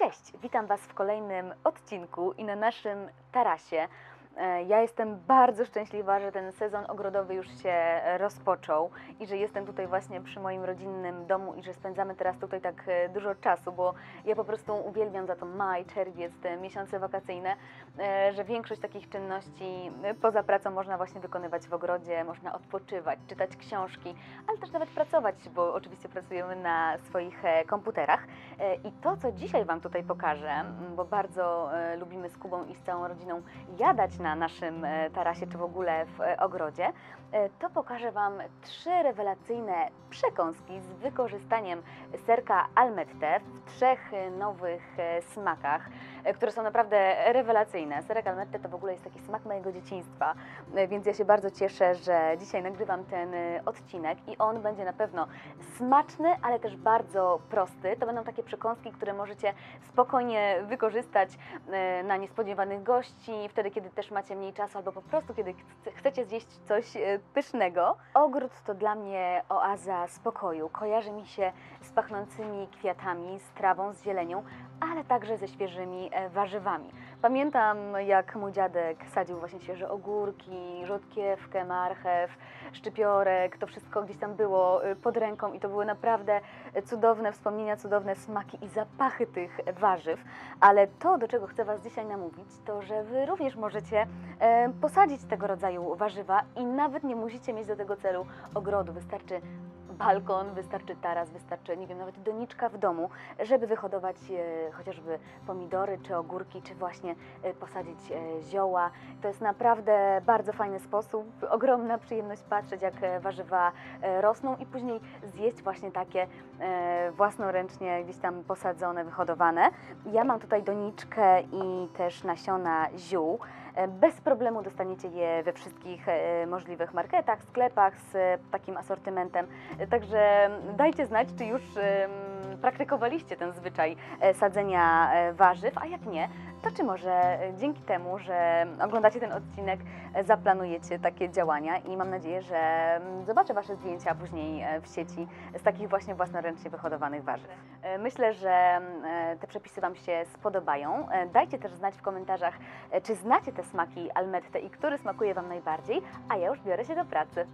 Cześć, witam Was w kolejnym odcinku i na naszym tarasie. E, Ja jestem bardzo szczęśliwa, że ten sezon ogrodowy już się rozpoczął i że jestem tutaj właśnie przy moim rodzinnym domu i że spędzamy teraz tutaj tak e, dużo czasu, bo ja po prostu uwielbiam za to maj, czerwiec, te miesiące wakacyjne, e, że większość takich czynności poza pracą można właśnie wykonywać w ogrodzie, można odpoczywać, czytać książki, ale też nawet pracować, bo oczywiście pracujemy na swoich komputerach. I to, co dzisiaj Wam tutaj pokażę, bo bardzo lubimy z Kubą i z całą rodziną jadać na naszym e, tarasie, czy w ogóle w e, ogrodzie, e, to pokażę Wam trzy rewelacyjne przekąski z wykorzystaniem serka Almette w trzech nowych smakach, które są naprawdę rewelacyjne. Serek Almette to w ogóle jest taki smak mojego dzieciństwa, więc ja się bardzo cieszę, że dzisiaj nagrywam ten odcinek i on będzie na pewno smaczny, ale też bardzo prosty. To będą takie przekąski, które możecie spokojnie wykorzystać na niespodziewanych gości, wtedy kiedy też macie mniej czasu albo po prostu kiedy chce- chcecie zjeść coś e, pysznego. Ogród to dla mnie oaza spokoju. Kojarzy mi się z pachnącymi kwiatami, z trawą, z zielenią, ale także ze świeżymi e, warzywami. Pamiętam, jak mój dziadek sadził właśnie świeże ogórki, rzodkiewkę, marchew, szczypiorek, to wszystko gdzieś tam było y, pod ręką i to były naprawdę cudowne wspomnienia, cudowne smaki i zapachy tych warzyw. Ale to, do czego chcę Was dzisiaj namówić, to że Wy również możecie e, posadzić tego rodzaju warzywa i nawet nie musicie mieć do tego celu ogrodu. Wystarczy balkon, wystarczy taras, wystarczy, nie wiem, nawet doniczka w domu, żeby wyhodować e, chociażby pomidory, czy ogórki, czy właśnie e, posadzić e, zioła. To jest naprawdę bardzo fajny sposób, ogromna przyjemność patrzeć, jak warzywa rosną i później zjeść właśnie takie własnoręcznie gdzieś tam posadzone, wyhodowane. Ja mam tutaj doniczkę i też nasiona ziół. E, Bez problemu dostaniecie je we wszystkich e, możliwych marketach, sklepach z e, takim asortymentem. Także dajcie znać, czy już praktykowaliście ten zwyczaj e, sadzenia e, warzyw, a jak nie, to czy może e, dzięki temu, że oglądacie ten odcinek, zaplanujecie takie działania i mam nadzieję, że mm, zobaczę Wasze zdjęcia później w sieci z takich właśnie własnoręcznie wyhodowanych warzyw. Myślę, że mm, te przepisy Wam się spodobają. Dajcie też znać w komentarzach, czy znacie te smaki Almette i który smakuje Wam najbardziej, a ja już biorę się do pracy.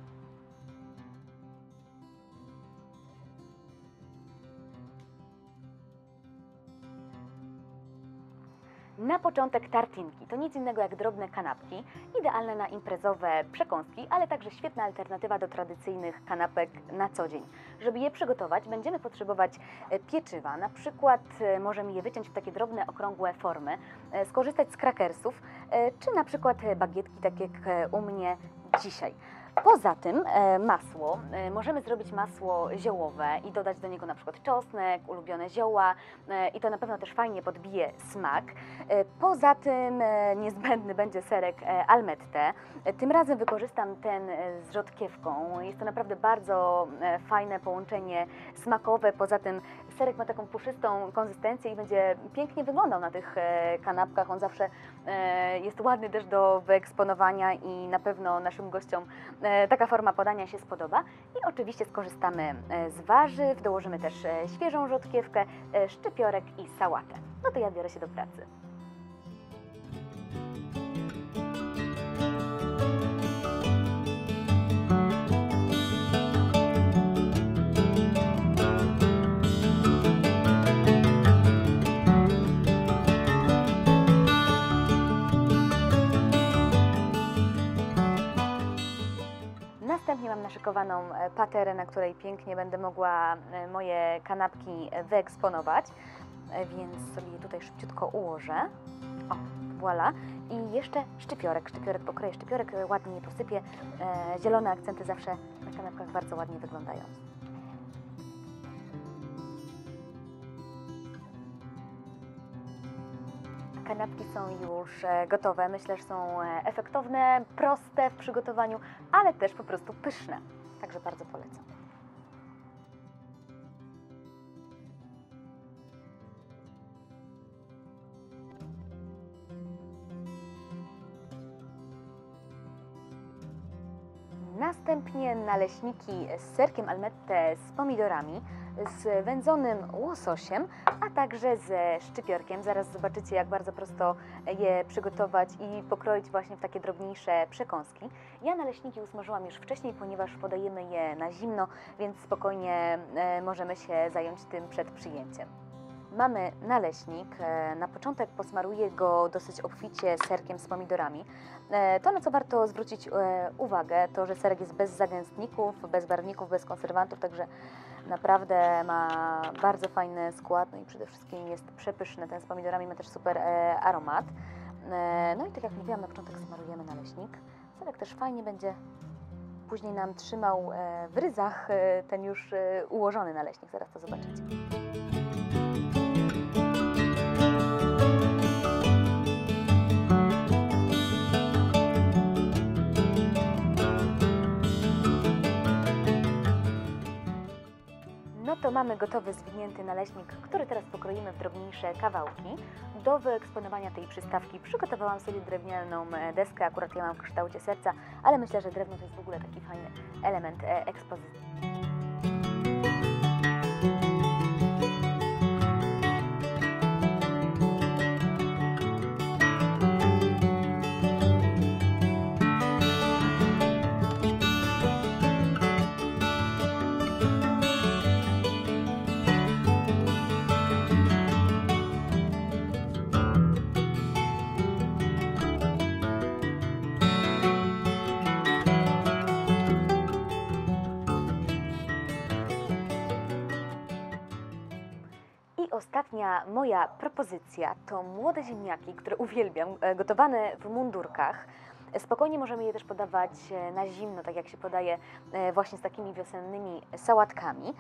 Na początek tartinki. To nic innego jak drobne kanapki, idealne na imprezowe przekąski, ale także świetna alternatywa do tradycyjnych kanapek na co dzień. Żeby je przygotować, będziemy potrzebować e, pieczywa. Na przykład e, możemy je wyciąć w takie drobne, okrągłe formy, e, skorzystać z krakersów, czy na przykład bagietki, tak jak u mnie dzisiaj. Poza tym e, masło, e, możemy zrobić masło ziołowe i dodać do niego na przykład czosnek, ulubione zioła e, i to na pewno też fajnie podbije smak. Poza tym niezbędny będzie serek Almette. Tym razem wykorzystam ten z rzodkiewką. Jest to naprawdę bardzo fajne połączenie smakowe. Poza tym serek ma taką puszystą konsystencję i będzie pięknie wyglądał na tych kanapkach. On zawsze jest ładny też do wyeksponowania i na pewno naszym gościom taka forma podania się spodoba. I oczywiście skorzystamy e, z warzyw, dołożymy też e, świeżą rzodkiewkę, e, szczypiorek i sałatę. No to ja biorę się do pracy. Następnie mam naszykowaną e, paterę, na której pięknie będę mogła e, moje kanapki e, wyeksponować, więc sobie je tutaj szybciutko ułożę. O, voilà. I jeszcze szczypiorek. Szczypiorek pokroję, szczypiorek ładnie je posypię. Zielone akcenty zawsze na kanapkach bardzo ładnie wyglądają. Kanapki są już e, gotowe. Myślę, że są e, efektowne, proste w przygotowaniu, ale też po prostu pyszne. Także bardzo polecam. Następnie naleśniki z serkiem almette z pomidorami. Z wędzonym łososiem, a także ze szczypiorkiem. Zaraz zobaczycie, jak bardzo prosto je przygotować i pokroić właśnie w takie drobniejsze przekąski. Ja naleśniki usmażyłam już wcześniej, ponieważ podajemy je na zimno, więc spokojnie e, możemy się zająć tym przed przyjęciem. Mamy naleśnik. E, Na początek posmaruję go dosyć obficie serkiem z pomidorami. E, To, na co warto zwrócić uwagę, to, że serek jest bez zagęstników, bez barwników, bez konserwantów, także naprawdę ma bardzo fajny skład, no i przede wszystkim jest przepyszny. Ten z pomidorami ma też super e, aromat. E, No i tak jak mówiłam, na początek smarujemy naleśnik. Serek też fajnie będzie później nam trzymał e, w ryzach e, ten już e, ułożony naleśnik. Zaraz to zobaczycie. To mamy gotowy zwinięty naleśnik, który teraz pokroimy w drobniejsze kawałki. Do wyeksponowania tej przystawki przygotowałam sobie drewnianą e, deskę, akurat ja mam w kształcie serca, ale myślę, że drewno to jest w ogóle taki fajny element e, ekspozycji. Ostatnia moja propozycja to młode ziemniaki, które uwielbiam, e, gotowane w mundurkach. Spokojnie możemy je też podawać e, na zimno, tak jak się podaje e, właśnie z takimi wiosennymi sałatkami.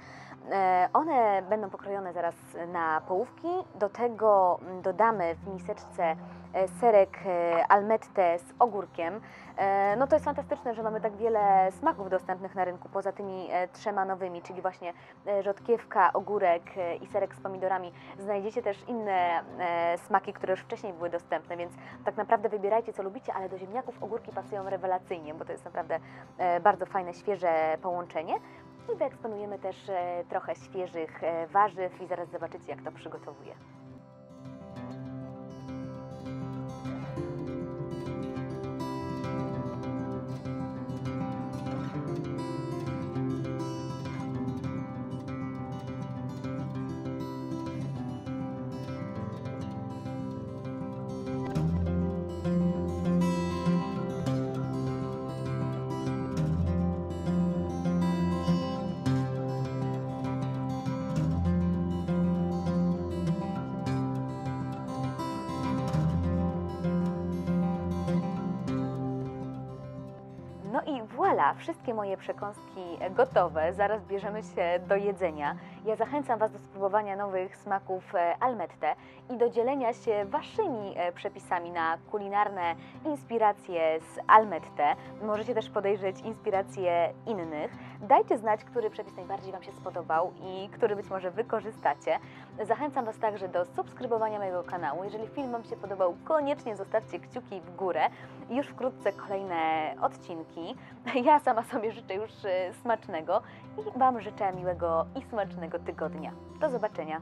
One będą pokrojone zaraz na połówki. Do tego mm, dodamy w miseczce serek e, almette z ogórkiem. E, No to jest fantastyczne, że mamy tak wiele smaków dostępnych na rynku, poza tymi e, trzema nowymi, czyli właśnie e, rzodkiewka, ogórek e, i serek z pomidorami. Znajdziecie też inne e, smaki, które już wcześniej były dostępne, więc tak naprawdę wybierajcie, co lubicie, ale do ziemniaków ogórki pasują rewelacyjnie, bo to jest naprawdę e, bardzo fajne, świeże połączenie. I wyeksponujemy też e, trochę świeżych e, warzyw i zaraz zobaczycie, jak to przygotowuję. Voilà, wszystkie moje przekąski gotowe. Zaraz bierzemy się do jedzenia. Ja zachęcam Was do spróbowania nowych smaków e, Almette i do dzielenia się Waszymi e, przepisami na kulinarne inspiracje z Almette. Możecie też podejrzeć inspiracje innych. Dajcie znać, który przepis najbardziej Wam się spodobał i który być może wykorzystacie. Zachęcam Was także do subskrybowania mojego kanału. Jeżeli film Wam się podobał, koniecznie zostawcie kciuki w górę. Już wkrótce kolejne odcinki. Ja sama sobie życzę już e, smacznego i Wam życzę miłego i smacznego tygodnia. Do zobaczenia.